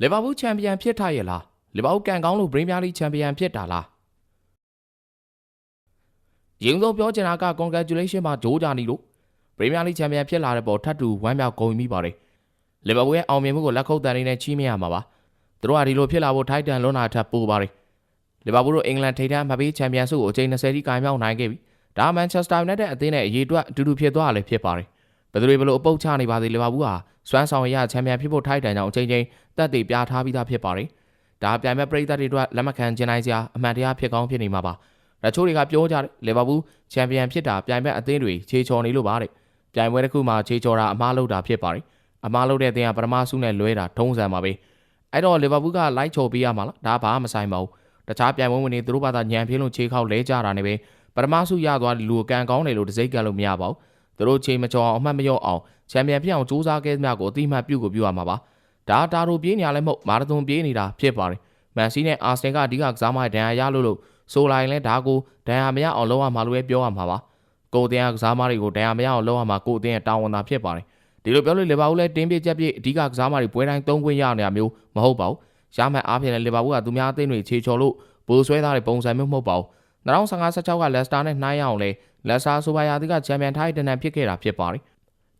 လီဗာပူးချန်ပီယံဖြစ်ထားရဲ့လားလီဗာပူးကန်ကောင်းလို့ပရီးမီးယားလိချန်ပီယံဖြစ်တာလားရင်ဆုံးပြောချင်တာက congratulation ပါဂျိုးဂျာနီတို့ပရီးမီးယားလိချန်ပီယံဖြစ်လာတဲ့ပေါ်ထပ်တူဝမ်းမြောက်ဂုဏ်ယူမိပါတယ်လီဗာပူးရဲ့အောင်မြင်မှုကိုလက်ခုပ်တန်နဲ့ချီးမြှင့်ရမှာပါသူတို့ကဒီလိုဖြစ်လာဖို့ထိုက်တန်လွန်းတာထပ်ပိုပါတယ်လီဗာပူးတို့အင်္ဂလန်ထိပ်တန်းမှပေးချန်ပီယံဆုကိုအကြိမ်20ထိကင်မြောက်နိုင်ခဲ့ပြီဒါမန်ချက်စတာယူနိုက်တက်အသင်းနဲ့အရေးအတွက်အတူတူဖြစ်သွားရလည်းဖြစ်ပါတယ် ဘယ်သူတွေဘလို့အပုတ်ချနေပါသေးလီဗာပူးဟာစွမ်းဆောင်ရချန်ပီယံဖြစ်ဖို့ထိုက်တန်ကြောင်းအချိန်ချင်းတက်တည်ပြထားပြီးသားဖြစ်ပါတယ်ဒါပြိုင်မဲ့ပရိသတ်တွေအတွက်လက်မခံကျင်နိုင်စရာအမှန်တရားဖြစ်ကောင်းဖြစ်နေမှာပါတချို့တွေကပြောကြတယ်လီဗာပူးချန်ပီယံဖြစ်တာပြိုင်မဲ့အသင်းတွေခြေချော်နေလို့ပါတဲ့ပြိုင်ပွဲတစ်ခုမှာခြေချော်တာအမားလုပ်တာဖြစ်ပါတယ်အမားလုပ်တဲ့အသင်းကပထမဆုနဲ့လွဲတာထုံးစံပါပဲအဲ့တော့လီဗာပူးကလိုက်ချော်ပေးရမှာလားဒါဘာမှမဆိုင်ပါဘူးတခြားပြိုင်ပွဲဝင်တွေသူတို့ဘာသာညံပြင်းလို့ခြေခောက်လဲကြတာနေပဲပထမဆုရသွားလူကန်ကောင်းတယ်လို့တစိမ့်ကန်လို့မရပါဘူး သူတို့ချိန်မချော်အောင်အမှတ်မလျော့အောင်ချန်ပီယံဖြစ်အောင်စူးစမ်းခဲ့သမျှကိုအတိအမှတ်ပြုကိုပြုရမှာပါဒါတာတို့ပြေးနေရလဲမဟုတ်မာရသွန်ပြေးနေတာဖြစ်ပါတယ်မန်စီနဲ့အာဆင်ကအဓိကကစားမဒဏ်ရာရလို့လို့ဆိုလိုက်လဲဒါကိုဒဏ်ရာမရအောင်လုပ်ရမှာလို့ပဲပြောရမှာပါကိုတင်ကစားမတွေကိုဒဏ်ရာမရအောင်လုပ်ရမှာကိုတင်ရဲ့တာဝန်သာဖြစ်ပါတယ်ဒီလိုပြောလို့လီဗာပူးလည်းတင်းပြစ်ချက်ပြစ်အဓိကကစားမတွေပွဲတိုင်းသုံးခွင့်ရနေတာမျိုးမဟုတ်ပါဘူးရမှန်အားဖြင့်လည်းလီဗာပူးကသူများအသင်းတွေခြေချော်လို့ပိုးဆွဲသားတဲ့ပုံစံမျိုးမဟုတ်ပါဘူး 2015-16ကလက်စတာနဲ့နှိုင်းရအောင်လဲလက်စတာဆိုပါယာတိကချန်ပီယံထိုက်တန်တန်ဖြစ်ခဲ့တာဖြစ်ပါတယ်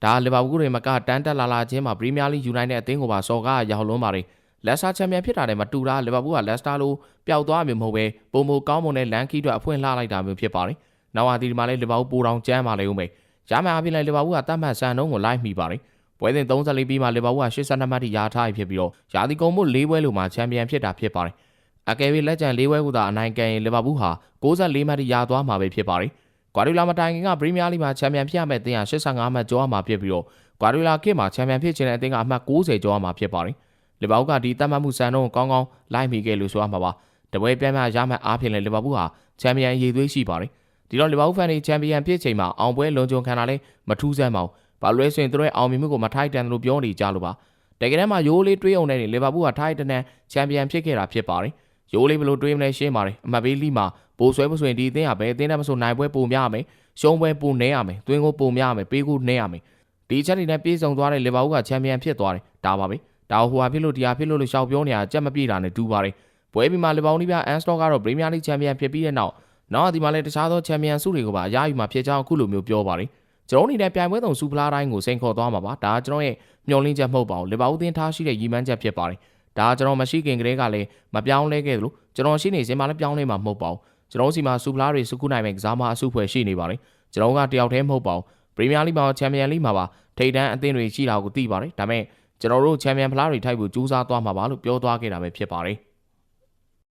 ဒါလီဗာပူးတွေမကတန်းတက်လာလာချင်းမှာပရီးမီးယားလိယူနိုက်တက်အသင်းကိုပါစော်ကားရောက်လွန်းပါတယ်လက်စတာချန်ပီယံဖြစ်တာနဲ့မတူတာလီဗာပူးကလက်စတာလိုပျောက်သွားမျိုးမဟုတ်ပဲပုံမကောင်းမွန်တဲ့လန်ကီအတွက်အဖွင့်လှလိုက်တာမျိုးဖြစ်ပါတယ်။နောက်အသီဒီမှာလည်းလီဗာပူးပိုတောင်ကျမ်းပါလေဦးမယ်။ရမှန်အပြင်လည်းလီဗာပူးကတတ်မှတ်စံနှုန်းကိုလိုက်မိပါတယ်။ပွဲစဉ်34ပြီးမှလီဗာပူးက82မှတ်ထိရထားပြီဖြစ်ပြီးတော့ယာတီကုံမှု၄ပွဲလိုမှချန်ပီယံဖြစ်တာဖြစ်ပါတယ်။ အကယ်၍လက်ကျန်၄ပွဲကသာအနိုင်ကန်ရင်လီဗာပူးဟာ64မှတ်ထိရသွားမှာပဲဖြစ်ပါတယ်။ကွာဒီလာမတိုင်ခင်ကပရီးမီးယားလိမှာချန်ပီယံဖြစ်ရမယ့်အသင်းဟာ85မှတ်ကျော်ရမှာဖြစ်ပြီးတော့ကွာဒီလာခေတ်မှာချန်ပီယံဖြစ်ချင်တဲ့အသင်းကအမှတ်90ကျော်ရမှာဖြစ်ပါတယ်။လီဗာပူးကဒီတတ်မှတ်မှုစံနှုန်းကိုကောင်းကောင်းလိုက်မိခဲ့လို့ဆိုရမှာပါ။တပွဲပြိုင်မှာရမှတ်အားဖြင့်လည်းလီဗာပူးဟာချန်ပီယံရည်သွေးရှိပါတယ်။ဒီတော့လီဗာပူးဖန်တွေချန်ပီယံဖြစ်ချိန်မှာအောင်ပွဲလုံခြုံခံတာလည်းမထူးဆန်းပါဘူး။ဘာလို့လဲဆိုရင်သူတို့ရဲ့အောင်မြင်မှုကိုမထိုက်တန်လို့ပြောနေကြလို့ပါ။တကယ်တမ်းမှာရိုးလေးတွေးအောင်နေလီဗာပူးဟာထိုက်တန်တဲ့ချန်ပီယံဖြစ်ခဲ့တာဖြစ်ပါတယ်။ ရိုးလေးဘယ်လိုတွေးမလဲရှင်းပါတယ်။အမှတ်ပေးလိမှာပိုးဆွဲမဆိုရင်ဒီအသင်းဟာဘယ်အသင်းနဲ့မဆိုနိုင်ပွဲပုံများရမယ်။ရှုံးပွဲပုံနေရမယ်။သွင်းကိုပုံများရမယ်။ပေးကိုနေရမယ်။ဒီချက်တွေနဲ့ပြေဆုံးသွားတဲ့လီဗာပူးကချန်ပီယံဖြစ်သွားတယ်။ဒါပါပဲ။ဒါဟိုဟာဖြစ်လို့တရားဖြစ်လို့လို့ရှောက်ပြောနေတာကြက်မပြေတာနဲ့တူပါတယ်။ပွဲပြီးမှလီဗာပူးနီးပြအန်စတော့ကတော့ပရီးမီးယားလိချန်ပီယံဖြစ်ပြီးတဲ့နောက်နောက်ဒီမှာလည်းတခြားသောချန်ပီယံဆုတွေကိုပါအရယူမှာဖြစ်ကြောင်းအခုလိုမျိုးပြောပါတယ်။ကျွန်တော်အနေနဲ့ပြိုင်ပွဲသုံးစူပလာတိုင်းကိုစိန်ခေါ်သွားမှာပါ။ဒါကကျွန်တော်ရဲ့မျှော်လင့်ချက်မဟုတ်ပါဘူး။လီဗာပူးသင်းထားရှိတဲ့ရည်မှန်းချက်ဖြစ်ပါတယ်။ ဒါကကျွန်တော်မရှိခင်ကတည်းကလည်းမပြောင်းလဲခဲ့သလိုကျွန်တော်ရှိနေစဉ်မှာလည်းပြောင်းလဲမှာမဟုတ်ပါဘူး။ကျွန်တော်စီမှာစူပလာတွေစုခုနိုင်မဲ့ကစားမအစုဖွဲ့ရှိနေပါတယ်။ကျွန်တော်ကတယောက်တည်းမဟုတ်ပါဘူး။ပရီးမီးယားလိမှာချန်ပီယံလိမှာပါထိပ်တန်းအသင်းတွေရှိတာကိုသိပါတယ်။ဒါပေမဲ့ကျွန်တော်တို့ချန်ပီယံဖလားတွေထိုက်ဖို့ကြိုးစားသွားမှာပါလို့ပြောသွားခဲ့တာပဲဖြစ်ပါတယ်။